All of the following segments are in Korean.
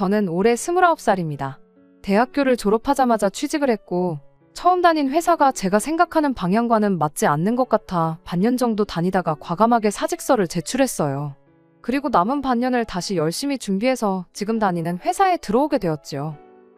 저는 올해 29살입니다. 대학교를 졸업하자마자 취직을 했고, 처음 다닌 회사가 제가 생각하는 방향과는 맞지 않는 것 같아 반년 정도 다니다가 과감하게 사직서를 제출했어요. 그리고 남은 반년을 다시 열심히 준비해서 지금 다니는 회사에 들어오게 되었지요.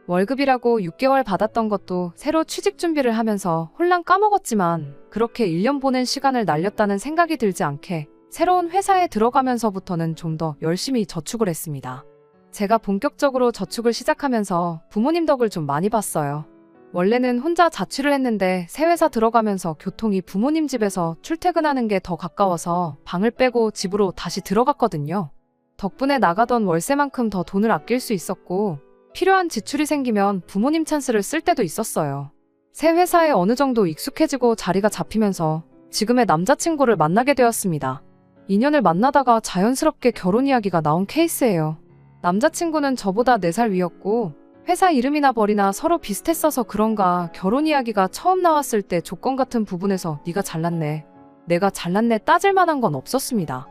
월급이라고 6개월 받았던 것도 새로 취직 준비를 하면서 홀랑 까먹었지만 그렇게 1년 보낸 시간을 날렸다는 생각이 들지 않게 새로운 회사에 들어가면서부터는 좀 더 열심히 저축을 했습니다. 제가 본격적으로 저축을 시작하면서 부모님 덕을 좀 많이 봤어요. 원래는 혼자 자취를 했는데 새 회사 들어가면서 교통이 부모님 집에서 출퇴근하는 게 더 가까워서 방을 빼고 집으로 다시 들어갔거든요. 덕분에 나가던 월세만큼 더 돈을 아낄 수 있었고 필요한 지출이 생기면 부모님 찬스를 쓸 때도 있었어요. 새 회사에 어느 정도 익숙해지고 자리가 잡히면서 지금의 남자친구를 만나게 되었습니다. 인연을 만나다가 자연스럽게 결혼 이야기가 나온 케이스예요. 남자친구는 저보다 4살 위였고 회사 이름이나 벌이나 서로 비슷했어서 그런가 결혼 이야기가 처음 나왔을 때 조건 같은 부분에서 네가 잘났네. 내가 잘났네 따질 만한 건 없었습니다.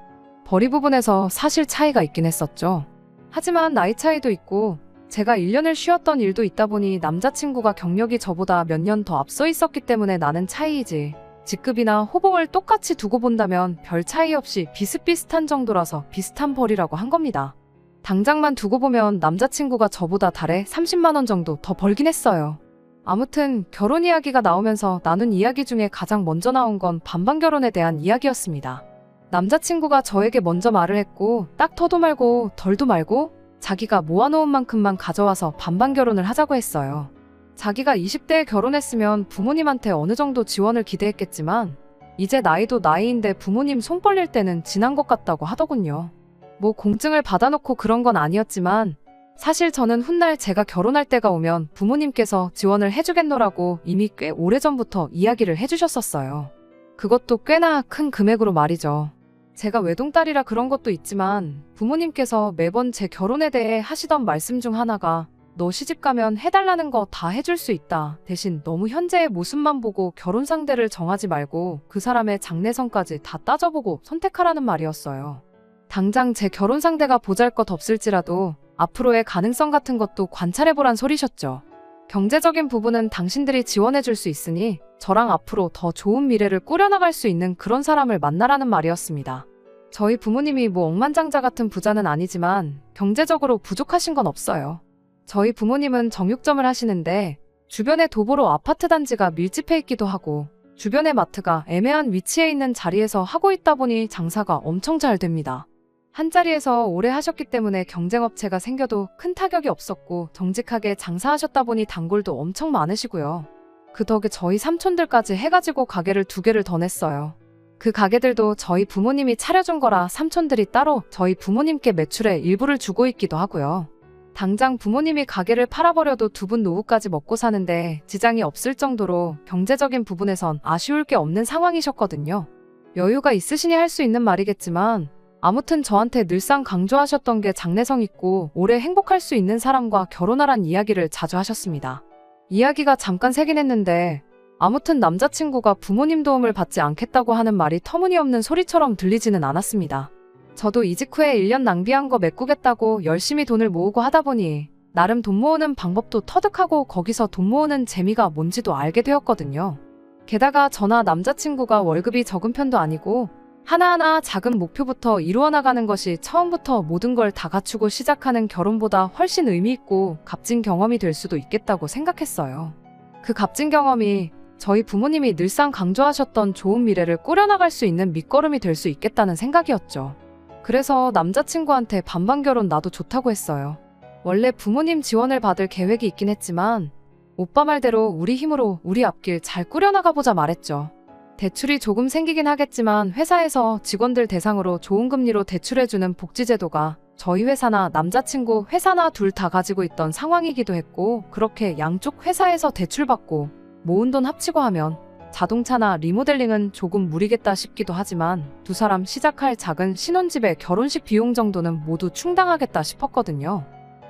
벌이 부분에서 사실 차이가 있긴 했었죠. 하지만 나이 차이도 있고 제가 1년을 쉬었던 일도 있다 보니 남자친구가 경력이 저보다 몇 년 더 앞서 있었기 때문에 나는 차이이지. 직급이나 호봉을 똑같이 두고 본다면 별 차이 없이 비슷비슷한 정도라서 비슷한 벌이라고 한 겁니다. 당장만 두고 보면 남자친구가 저보다 달에 30만원 정도 더 벌긴 했어요. 아무튼 결혼 이야기가 나오면서 나눈 이야기 중에 가장 먼저 나온 건 반반 결혼에 대한 이야기였습니다. 남자친구가 저에게 먼저 말을 했고 딱 터도 말고 덜도 말고 자기가 모아놓은 만큼만 가져와서 반반 결혼을 하자고 했어요. 자기가 20대에 결혼했으면 부모님한테 어느 정도 지원을 기대했겠지만 이제 나이도 나이인데 부모님 손 벌릴 때는 지난 것 같다고 하더군요. 뭐 공증을 받아놓고 그런 건 아니었지만 사실 저는 훗날 제가 결혼할 때가 오면 부모님께서 지원을 해주겠노라고 이미 꽤 오래전부터 이야기를 해주셨었어요. 그것도 꽤나 큰 금액으로 말이죠. 제가 외동딸이라 그런 것도 있지만 부모님께서 매번 제 결혼에 대해 하시던 말씀 중 하나가 너 시집 가면 해달라는 거 다 해줄 수 있다. 대신 너무 현재의 모습만 보고 결혼 상대를 정하지 말고 그 사람의 장래성까지 다 따져보고 선택하라는 말이었어요. 당장 제 결혼 상대가 보잘 것 없을지라도 앞으로의 가능성 같은 것도 관찰해보란 소리셨죠. 경제적인 부분은 당신들이 지원해줄 수 있으니 저랑 앞으로 더 좋은 미래를 꾸려나갈 수 있는 그런 사람을 만나라는 말이었습니다. 저희 부모님이 뭐 억만장자 같은 부자는 아니지만 경제적으로 부족하신 건 없어요. 저희 부모님은 정육점을 하시는데 주변에 도보로 아파트 단지가 밀집해 있기도 하고 주변의 마트가 애매한 위치에 있는 자리에서 하고 있다 보니 장사가 엄청 잘 됩니다. 한 자리에서 오래 하셨기 때문에 경쟁업체가 생겨도 큰 타격이 없었고 정직하게 장사하셨다 보니 단골도 엄청 많으시고요. 그 덕에 저희 삼촌들까지 해가지고 가게를 두 개를 더 냈어요. 그 가게들도 저희 부모님이 차려준 거라 삼촌들이 따로 저희 부모님께 매출의 일부를 주고 있기도 하고요. 당장 부모님이 가게를 팔아버려도 두 분 노후까지 먹고 사는데 지장이 없을 정도로 경제적인 부분에선 아쉬울 게 없는 상황이셨거든요. 여유가 있으시니 할 수 있는 말이겠지만 아무튼 저한테 늘상 강조하셨던 게 장래성 있고 오래 행복할 수 있는 사람과 결혼하란 이야기를 자주 하셨습니다. 이야기가 잠깐 새긴 했는데 아무튼 남자친구가 부모님 도움을 받지 않겠다고 하는 말이 터무니없는 소리처럼 들리지는 않았습니다. 저도 이직 후에 1년 낭비한 거 메꾸겠다고 열심히 돈을 모으고 하다 보니 나름 돈 모으는 방법도 터득하고 거기서 돈 모으는 재미가 뭔지도 알게 되었거든요. 게다가 저나 남자친구가 월급이 적은 편도 아니고 하나하나 작은 목표부터 이루어 나가는 것이 처음부터 모든 걸 다 갖추고 시작하는 결혼보다 훨씬 의미 있고 값진 경험이 될 수도 있겠다고 생각했어요. 그 값진 경험이 저희 부모님이 늘상 강조하셨던 좋은 미래를 꾸려나갈 수 있는 밑거름이 될 수 있겠다는 생각이었죠. 그래서 남자친구한테 반반 결혼 나도 좋다고 했어요. 원래 부모님 지원을 받을 계획이 있긴 했지만 오빠 말대로 우리 힘으로 우리 앞길 잘 꾸려나가보자 말했죠. 대출이 조금 생기긴 하겠지만 회사에서 직원들 대상으로 좋은 금리로 대출해주는 복지제도가 저희 회사나 남자친구 회사나 둘 다 가지고 있던 상황이기도 했고 그렇게 양쪽 회사에서 대출받고 모은 돈 합치고 하면 자동차나 리모델링은 조금 무리겠다 싶기도 하지만 두 사람 시작할 작은 신혼집의 결혼식 비용 정도는 모두 충당하겠다 싶었거든요.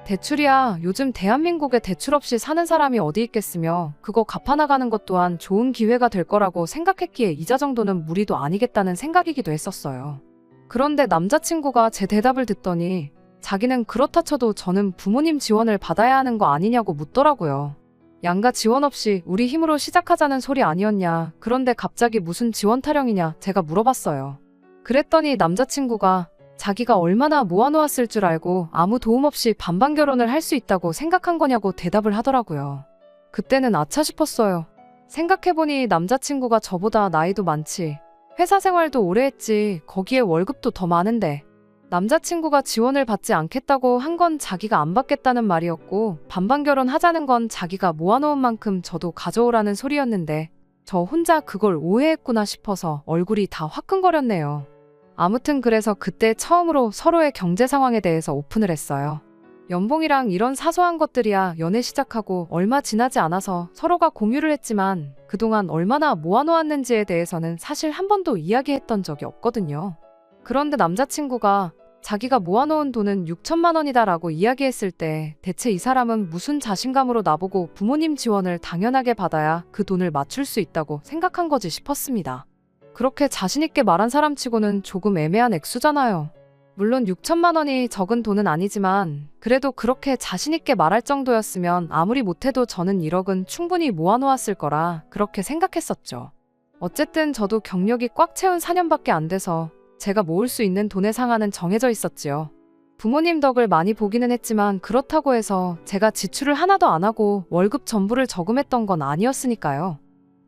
대출이야 요즘 대한민국에 대출 없이 사는 사람이 어디 있겠으며 그거 갚아나가는 것 또한 좋은 기회가 될 거라고 생각했기에 이자 정도는 무리도 아니겠다는 생각이기도 했었어요. 그런데 남자친구가 제 대답을 듣더니 자기는 그렇다 쳐도 저는 부모님 지원을 받아야 하는 거 아니냐고 묻더라고요. 양가 지원 없이 우리 힘으로 시작하자는 소리 아니었냐. 그런데 갑자기 무슨 지원 타령이냐. 제가 물어봤어요. 그랬더니 남자친구가 자기가 얼마나 모아놓았을 줄 알고 아무 도움 없이 반반 결혼을 할 수 있다고 생각한 거냐고 대답을 하더라고요. 그때는 아차 싶었어요. 생각해보니 남자친구가 저보다 나이도 많지. 회사 생활도 오래 했지. 거기에 월급도 더 많은데. 남자친구가 지원을 받지 않겠다고 한 건 자기가 안 받겠다는 말이었고, 반반 결혼하자는 건 자기가 모아놓은 만큼 저도 가져오라는 소리였는데, 저 혼자 그걸 오해했구나 싶어서 얼굴이 다 화끈거렸네요. 아무튼 그래서 그때 처음으로 서로의 경제 상황에 대해서 오픈을 했어요. 연봉이랑 이런 사소한 것들이야 연애 시작하고 얼마 지나지 않아서 서로가 공유를 했지만 그동안 얼마나 모아놓았는지에 대해서는 사실 한 번도 이야기했던 적이 없거든요. 그런데 남자친구가 자기가 모아놓은 돈은 6천만 원이다라고 이야기했을 때 대체 이 사람은 무슨 자신감으로 나보고 부모님 지원을 당연하게 받아야 그 돈을 맞출 수 있다고 생각한 거지 싶었습니다. 그렇게 자신있게 말한 사람 치고는 조금 애매한 액수잖아요. 물론 6천만 원이 적은 돈은 아니지만 그래도 그렇게 자신있게 말할 정도였으면 아무리 못해도 저는 1억은 충분히 모아놓았을 거라 그렇게 생각했었죠. 어쨌든 저도 경력이 꽉 채운 4년밖에 안 돼서 제가 모을 수 있는 돈의 상한은 정해져 있었지요. 부모님 덕을 많이 보기는 했지만 그렇다고 해서 제가 지출을 하나도 안 하고 월급 전부를 저금했던 건 아니었으니까요.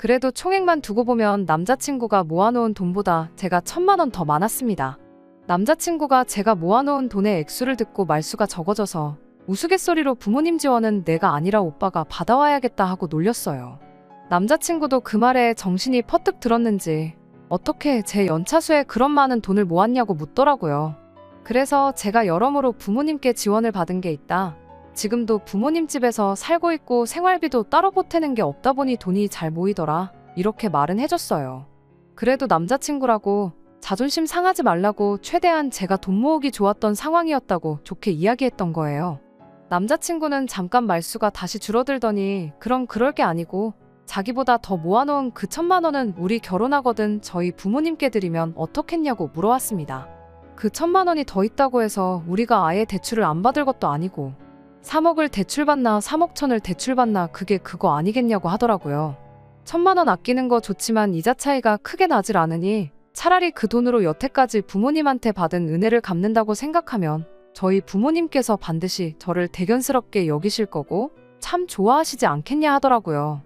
그래도 총액만 두고 보면 남자친구가 모아놓은 돈보다 제가 천만 원 더 많았습니다. 남자친구가 제가 모아놓은 돈의 액수를 듣고 말수가 적어져서 우스갯소리로 부모님 지원은 내가 아니라 오빠가 받아와야겠다 하고 놀렸어요. 남자친구도 그 말에 정신이 퍼뜩 들었는지 어떻게 제 연차수에 그런 많은 돈을 모았냐고 묻더라고요. 그래서 제가 여러모로 부모님께 지원을 받은 게 있다. 지금도 부모님 집에서 살고 있고 생활비도 따로 보태는 게 없다 보니 돈이 잘 모이더라. 이렇게 말은 해줬어요. 그래도 남자친구라고 자존심 상하지 말라고 최대한 제가 돈 모으기 좋았던 상황이었다고 좋게 이야기했던 거예요. 남자친구는 잠깐 말수가 다시 줄어들더니 그럼 그럴 게 아니고 자기보다 더 모아놓은 그 천만 원은 우리 결혼하거든 저희 부모님께 드리면 어떻겠냐고 물어왔습니다. 그 천만 원이 더 있다고 해서 우리가 아예 대출을 안 받을 것도 아니고 3억을 대출받나 3억 천을 대출받나 그게 그거 아니겠냐고 하더라고요. 천만 원 아끼는 거 좋지만 이자 차이가 크게 나질 않으니 차라리 그 돈으로 여태까지 부모님한테 받은 은혜를 갚는다고 생각하면 저희 부모님께서 반드시 저를 대견스럽게 여기실 거고 참 좋아하시지 않겠냐 하더라고요.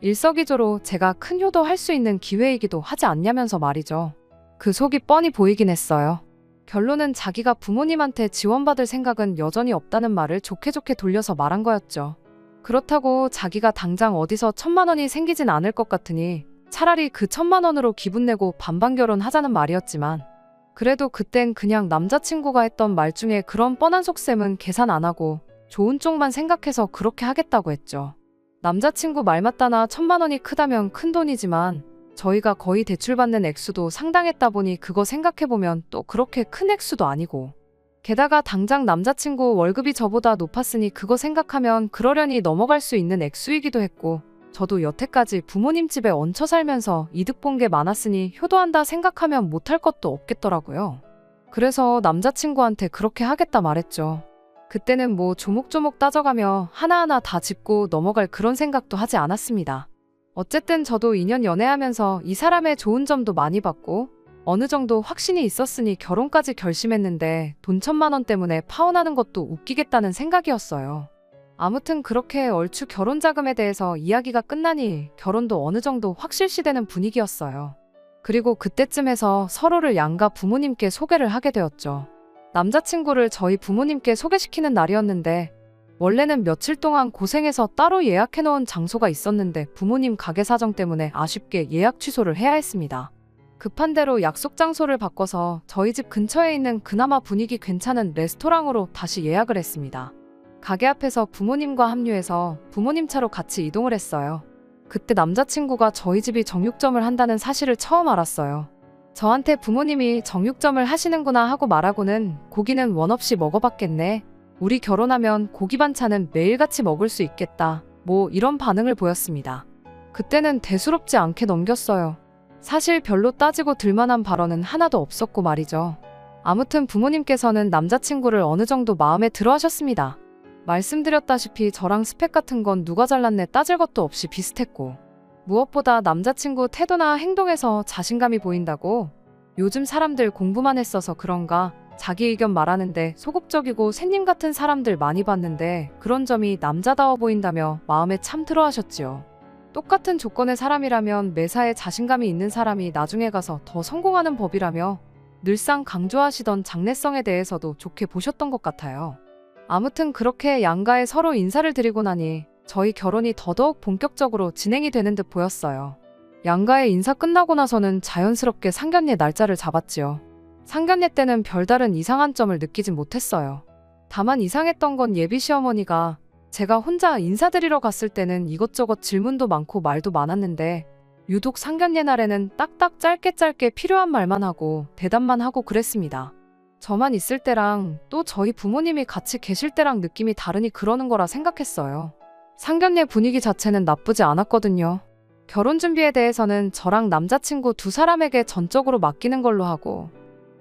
일석이조로 제가 큰 효도 할 수 있는 기회이기도 하지 않냐면서 말이죠. 그 속이 뻔히 보이긴 했어요. 결론은 자기가 부모님한테 지원받을 생각은 여전히 없다는 말을 좋게 좋게 돌려서 말한 거였죠. 그렇다고 자기가 당장 어디서 천만 원이 생기진 않을 것 같으니 차라리 그 천만 원으로 기분 내고 반반 결혼하자는 말이었지만 그래도 그땐 그냥 남자친구가 했던 말 중에 그런 뻔한 속셈은 계산 안 하고 좋은 쪽만 생각해서 그렇게 하겠다고 했죠. 남자친구 말 맞다나 천만 원이 크다면 큰 돈이지만 저희가 거의 대출받는 액수도 상당했다 보니 그거 생각해보면 또 그렇게 큰 액수도 아니고. 게다가 당장 남자친구 월급이 저보다 높았으니 그거 생각하면 그러려니 넘어갈 수 있는 액수이기도 했고, 저도 여태까지 부모님 집에 얹혀 살면서 이득 본 게 많았으니 효도한다 생각하면 못할 것도 없겠더라고요. 그래서 남자친구한테 그렇게 하겠다 말했죠. 그때는 뭐 조목조목 따져가며 하나하나 다 짚고 넘어갈 그런 생각도 하지 않았습니다. 어쨌든 저도 2년 연애하면서 이 사람의 좋은 점도 많이 봤고 어느 정도 확신이 있었으니 결혼까지 결심했는데 돈 천만 원 때문에 파혼하는 것도 웃기겠다는 생각이었어요. 아무튼 그렇게 얼추 결혼 자금에 대해서 이야기가 끝나니 결혼도 어느 정도 확실시되는 분위기였어요. 그리고 그때쯤에서 서로를 양가 부모님께 소개를 하게 되었죠. 남자친구를 저희 부모님께 소개시키는 날이었는데 원래는 며칠 동안 고생해서 따로 예약해 놓은 장소가 있었는데 부모님 가게 사정 때문에 아쉽게 예약 취소를 해야 했습니다. 급한 대로 약속 장소를 바꿔서 저희 집 근처에 있는 그나마 분위기 괜찮은 레스토랑으로 다시 예약을 했습니다. 가게 앞에서 부모님과 합류해서 부모님 차로 같이 이동을 했어요. 그때 남자친구가 저희 집이 정육점을 한다는 사실을 처음 알았어요. 저한테 부모님이 정육점을 하시는구나 하고 말하고는 고기는 원 없이 먹어봤겠네. 우리 결혼하면 고기 반찬은 매일같이 먹을 수 있겠다. 뭐 이런 반응을 보였습니다. 그때는 대수롭지 않게 넘겼어요. 사실 별로 따지고 들만한 발언은 하나도 없었고 말이죠. 아무튼 부모님께서는 남자친구를 어느 정도 마음에 들어 하셨습니다. 말씀드렸다시피 저랑 스펙 같은 건 누가 잘났네 따질 것도 없이 비슷했고, 무엇보다 남자친구 태도나 행동에서 자신감이 보인다고 요즘 사람들 공부만 했어서 그런가 자기 의견 말하는데 소극적이고 샌님 같은 사람들 많이 봤는데 그런 점이 남자다워 보인다며 마음에 참 들어 하셨지요. 똑같은 조건의 사람이라면 매사에 자신감이 있는 사람이 나중에 가서 더 성공하는 법이라며 늘상 강조하시던 장래성에 대해서도 좋게 보셨던 것 같아요. 아무튼 그렇게 양가에 서로 인사를 드리고 나니 저희 결혼이 더더욱 본격적으로 진행이 되는 듯 보였어요. 양가의 인사 끝나고 나서는 자연스럽게 상견례 날짜를 잡았지요. 상견례 때는 별다른 이상한 점을 느끼진 못했어요. 다만 이상했던 건 예비 시어머니가 제가 혼자 인사드리러 갔을 때는 이것저것 질문도 많고 말도 많았는데 유독 상견례 날에는 딱딱 짧게 짧게 필요한 말만 하고 대답만 하고 그랬습니다. 저만 있을 때랑 또 저희 부모님이 같이 계실 때랑 느낌이 다르니 그러는 거라 생각했어요. 상견례 분위기 자체는 나쁘지 않았거든요. 결혼 준비에 대해서는 저랑 남자친구 두 사람에게 전적으로 맡기는 걸로 하고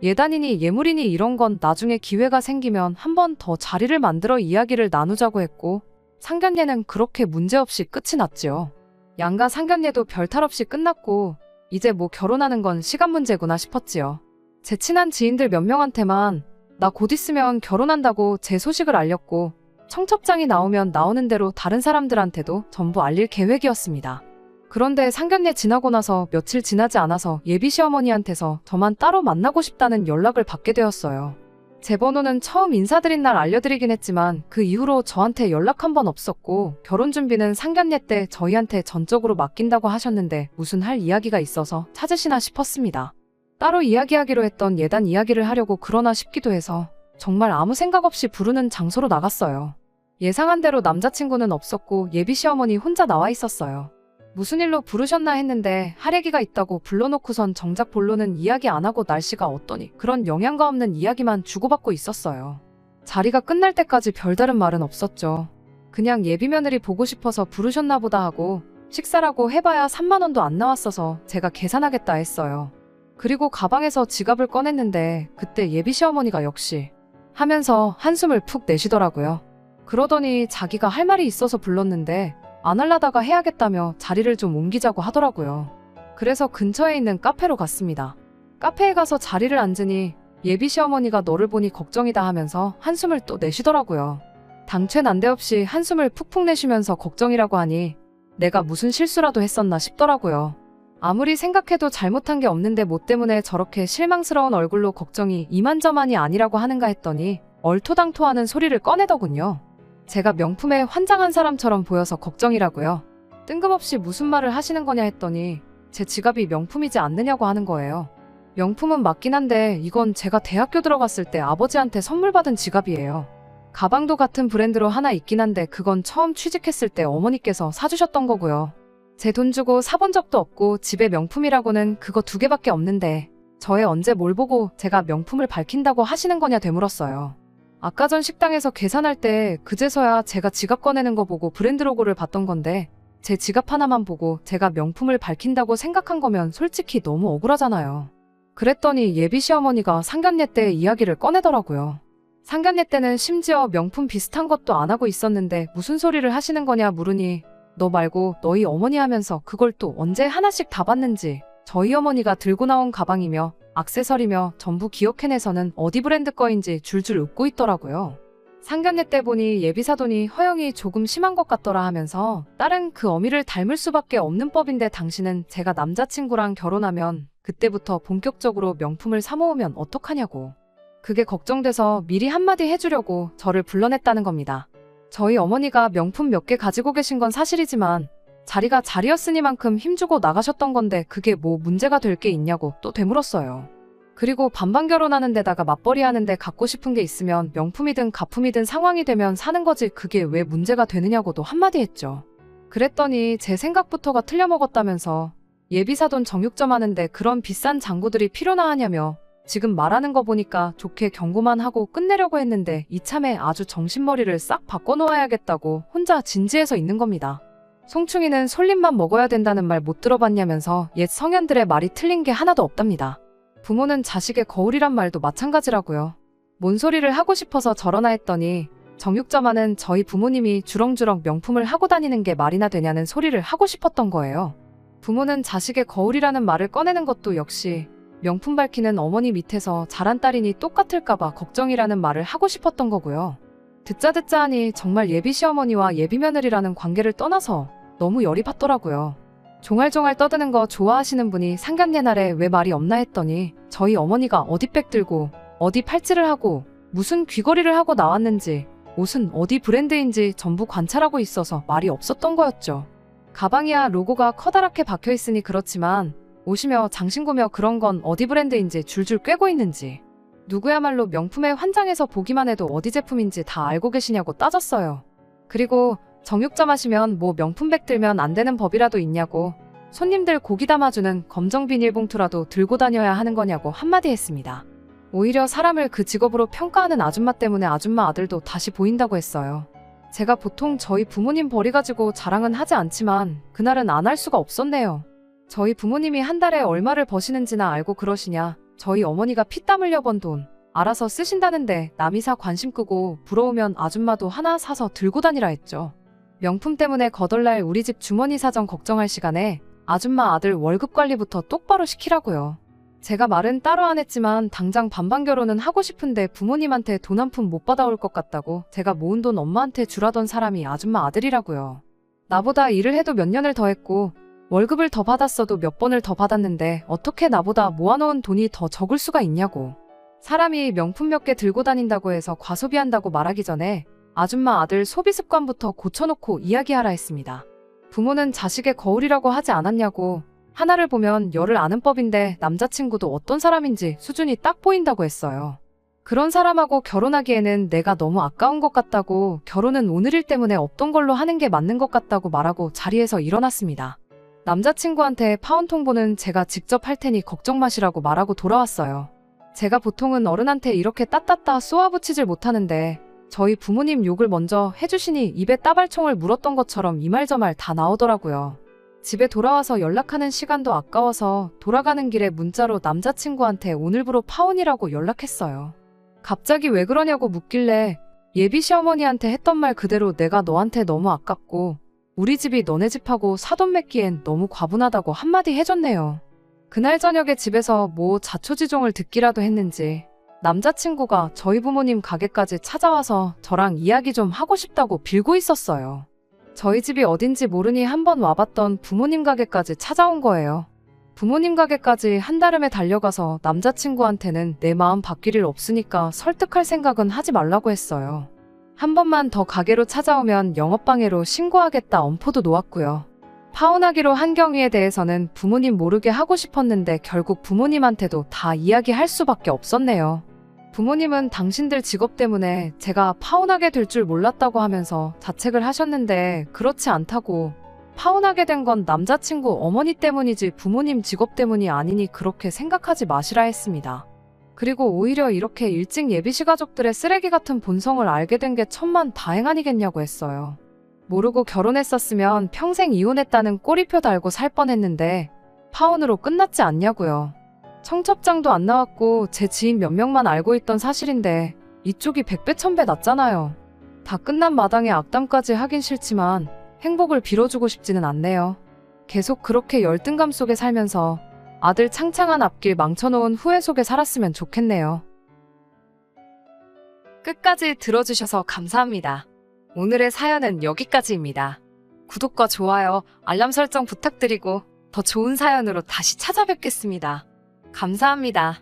예단이니 예물이니 이런 건 나중에 기회가 생기면 한 번 더 자리를 만들어 이야기를 나누자고 했고 상견례는 그렇게 문제없이 끝이 났지요. 양가 상견례도 별탈 없이 끝났고 이제 뭐 결혼하는 건 시간 문제구나 싶었지요. 제 친한 지인들 몇 명한테만 나 곧 있으면 결혼한다고 제 소식을 알렸고 청첩장이 나오면 나오는 대로 다른 사람들한테도 전부 알릴 계획이었습니다. 그런데 상견례 지나고 나서 며칠 지나지 않아서 예비 시어머니한테서 저만 따로 만나고 싶다는 연락을 받게 되었어요. 제 번호는 처음 인사드린 날 알려드리긴 했지만 그 이후로 저한테 연락 한 번 없었고 결혼 준비는 상견례 때 저희한테 전적으로 맡긴다고 하셨는데 무슨 할 이야기가 있어서 찾으시나 싶었습니다. 따로 이야기하기로 했던 예단 이야기를 하려고 그러나 싶기도 해서 정말 아무 생각 없이 부르는 장소로 나갔어요. 예상한 대로 남자친구는 없었고 예비 시어머니 혼자 나와 있었어요. 무슨 일로 부르셨나 했는데 할애기가 있다고 불러놓고선 정작 본론은 이야기 안 하고 날씨가 어떠니 그런 영양가 없는 이야기만 주고받고 있었어요. 자리가 끝날 때까지 별다른 말은 없었죠. 그냥 예비 며느리 보고 싶어서 부르셨나 보다 하고 식사라고 해봐야 3만 원도 안 나왔어서 제가 계산하겠다 했어요. 그리고 가방에서 지갑을 꺼냈는데 그때 예비 시어머니가 역시 하면서 한숨을 푹 내쉬더라고요. 그러더니 자기가 할 말이 있어서 불렀는데 안 할라다가 해야겠다며 자리를 좀 옮기자고 하더라고요. 그래서 근처에 있는 카페로 갔습니다. 카페에 가서 자리를 앉으니 예비 시어머니가 너를 보니 걱정이다 하면서 한숨을 또 내쉬더라고요. 당최 난데없이 한숨을 푹푹 내쉬면서 걱정이라고 하니 내가 무슨 실수라도 했었나 싶더라고요. 아무리 생각해도 잘못한 게 없는데 뭐 때문에 저렇게 실망스러운 얼굴로 걱정이 이만저만이 아니라고 하는가 했더니 얼토당토하는 소리를 꺼내더군요. 제가 명품에 환장한 사람처럼 보여서 걱정이라고요. 뜬금없이 무슨 말을 하시는 거냐 했더니 제 지갑이 명품이지 않느냐고 하는 거예요. 명품은 맞긴 한데 이건 제가 대학교 들어갔을 때 아버지한테 선물 받은 지갑이에요. 가방도 같은 브랜드로 하나 있긴 한데 그건 처음 취직했을 때 어머니께서 사주셨던 거고요. 제 돈 주고 사본 적도 없고 집에 명품이라고는 그거 두 개밖에 없는데 저에 언제 뭘 보고 제가 명품을 밝힌다고 하시는 거냐 되물었어요. 아까 전 식당에서 계산할 때 그제서야 제가 지갑 꺼내는 거 보고 브랜드 로고를 봤던 건데 제 지갑 하나만 보고 제가 명품을 밝힌다고 생각한 거면 솔직히 너무 억울하잖아요. 그랬더니 예비 시어머니가 상견례 때 이야기를 꺼내더라고요. 상견례 때는 심지어 명품 비슷한 것도 안 하고 있었는데 무슨 소리를 하시는 거냐 물으니 너 말고 너희 어머니 하면서 그걸 또 언제 하나씩 다 봤는지 저희 어머니가 들고 나온 가방이며 악세서리며 전부 기억해내서는 어디 브랜드 거인지 줄줄 웃고 있더라고요. 상견례 때 보니 예비사돈이 허영이 조금 심한 것 같더라 하면서 딸은 그 어미를 닮을 수밖에 없는 법인데 당신은 제가 남자친구랑 결혼하면 그때부터 본격적으로 명품을 사모으면 어떡하냐고. 그게 걱정돼서 미리 한마디 해주려고 저를 불러냈다는 겁니다. 저희 어머니가 명품 몇 개 가지고 계신 건 사실이지만 자리가 자리였으니만큼 힘주고 나가셨던 건데 그게 뭐 문제가 될 게 있냐고 또 되물었어요. 그리고 반반 결혼하는 데다가 맞벌이 하는데 갖고 싶은 게 있으면 명품이든 가품이든 상황이 되면 사는 거지 그게 왜 문제가 되느냐고도 한마디 했죠. 그랬더니 제 생각부터가 틀려먹었다면서 예비사돈 정육점 하는데 그런 비싼 장구들이 필요나 하냐며 지금 말하는 거 보니까 좋게 경고만 하고 끝내려고 했는데 이참에 아주 정신머리를 싹 바꿔놓아야겠다고 혼자 진지해서 있는 겁니다. 송충이는 솔잎만 먹어야 된다는 말 못 들어봤냐면서 옛 성현들의 말이 틀린 게 하나도 없답니다. 부모는 자식의 거울이란 말도 마찬가지라고요. 뭔 소리를 하고 싶어서 저러나 했더니 정육점하는 저희 부모님이 주렁주렁 명품을 하고 다니는 게 말이나 되냐는 소리를 하고 싶었던 거예요. 부모는 자식의 거울이라는 말을 꺼내는 것도 역시 명품 밝히는 어머니 밑에서 자란 딸이니 똑같을까봐 걱정이라는 말을 하고 싶었던 거고요. 듣자 듣자 하니 정말 예비 시어머니와 예비 며느리라는 관계를 떠나서 너무 열이 받더라고요. 종알종알 떠드는 거 좋아하시는 분이 상견례날에 왜 말이 없나 했더니 저희 어머니가 어디 백 들고 어디 팔찌를 하고 무슨 귀걸이를 하고 나왔는지 옷은 어디 브랜드인지 전부 관찰하고 있어서 말이 없었던 거였죠. 가방이야 로고가 커다랗게 박혀 있으니 그렇지만 옷이며 장신구며 그런 건 어디 브랜드인지 줄줄 꿰고 있는지 누구야말로 명품에 환장해서 보기만 해도 어디 제품인지 다 알고 계시냐고 따졌어요. 그리고 정육점 하시면 뭐 명품백 들면 안 되는 법이라도 있냐고 손님들 고기 담아주는 검정 비닐봉투라도 들고 다녀야 하는 거냐고 한마디 했습니다. 오히려 사람을 그 직업으로 평가하는 아줌마 때문에 아줌마 아들도 다시 보인다고 했어요. 제가 보통 저희 부모님 벌이 가지고 자랑은 하지 않지만 그날은 안 할 수가 없었네요. 저희 부모님이 한 달에 얼마를 버시는지나 알고 그러시냐. 저희 어머니가 피땀 흘려 번 돈 알아서 쓰신다는데 남이사 관심 끄고 부러우면 아줌마도 하나 사서 들고 다니라 했죠. 명품 때문에 거덜날 우리 집 주머니 사정 걱정할 시간에 아줌마 아들 월급 관리부터 똑바로 시키라고요. 제가 말은 따로 안 했지만 당장 반반 결혼은 하고 싶은데 부모님한테 돈 한 푼 못 받아올 것 같다고 제가 모은 돈 엄마한테 주라던 사람이 아줌마 아들이라고요. 나보다 일을 해도 몇 년을 더 했고 월급을 더 받았어도 몇 번을 더 받았는데 어떻게 나보다 모아놓은 돈이 더 적을 수가 있냐고. 사람이 명품 몇 개 들고 다닌다고 해서 과소비한다고 말하기 전에 아줌마 아들 소비 습관부터 고쳐놓고 이야기하라 했습니다. 부모는 자식의 거울이라고 하지 않았냐고 하나를 보면 열을 아는 법인데 남자친구도 어떤 사람인지 수준이 딱 보인다고 했어요. 그런 사람하고 결혼하기에는 내가 너무 아까운 것 같다고 결혼은 오늘일 때문에 없던 걸로 하는 게 맞는 것 같다고 말하고 자리에서 일어났습니다. 남자친구한테 파운통보는 제가 직접 할 테니 걱정 마시라고 말하고 돌아왔어요. 제가 보통은 어른한테 이렇게 따따따 쏘아붙이질 못하는데 저희 부모님 욕을 먼저 해주시니 입에 따발총을 물었던 것처럼 이말저말 다 나오더라고요. 집에 돌아와서 연락하는 시간도 아까워서 돌아가는 길에 문자로 남자친구한테 오늘부로 파혼이라고 연락했어요. 갑자기 왜 그러냐고 묻길래 예비 시어머니한테 했던 말 그대로 내가 너한테 너무 아깝고 우리 집이 너네 집하고 사돈 맺기엔 너무 과분하다고 한마디 해줬네요. 그날 저녁에 집에서 뭐 자초지종을 듣기라도 했는지 남자친구가 저희 부모님 가게까지 찾아와서 저랑 이야기 좀 하고 싶다고 빌고 있었어요. 저희 집이 어딘지 모르니 한번 와봤던 부모님 가게까지 찾아온 거예요. 부모님 가게까지 한달음에 달려가서 남자친구한테는 내 마음 바뀔 일 없으니까 설득할 생각은 하지 말라고 했어요. 한 번만 더 가게로 찾아오면 영업방해로 신고하겠다 엄포도 놓았고요. 파혼하기로 한 경위에 대해서는 부모님 모르게 하고 싶었는데 결국 부모님한테도 다 이야기할 수밖에 없었네요. 부모님은 당신들 직업 때문에 제가 파혼하게 될 줄 몰랐다고 하면서 자책을 하셨는데 그렇지 않다고 파혼하게 된 건 남자친구 어머니 때문이지 부모님 직업 때문이 아니니 그렇게 생각하지 마시라 했습니다. 그리고 오히려 이렇게 일찍 예비시 가족들의 쓰레기 같은 본성을 알게 된 게 천만 다행 아니겠냐고 했어요. 모르고 결혼했었으면 평생 이혼했다는 꼬리표 달고 살 뻔했는데 파혼으로 끝났지 않냐고요. 청첩장도 안 나왔고 제 지인 몇 명만 알고 있던 사실인데 이쪽이 백배 천배 낫잖아요. 다 끝난 마당에 악담까지 하긴 싫지만 행복을 빌어주고 싶지는 않네요. 계속 그렇게 열등감 속에 살면서 아들 창창한 앞길 망쳐놓은 후회 속에 살았으면 좋겠네요. 끝까지 들어주셔서 감사합니다. 오늘의 사연은 여기까지입니다. 구독과 좋아요, 알람 설정 부탁드리고 더 좋은 사연으로 다시 찾아뵙겠습니다. 감사합니다.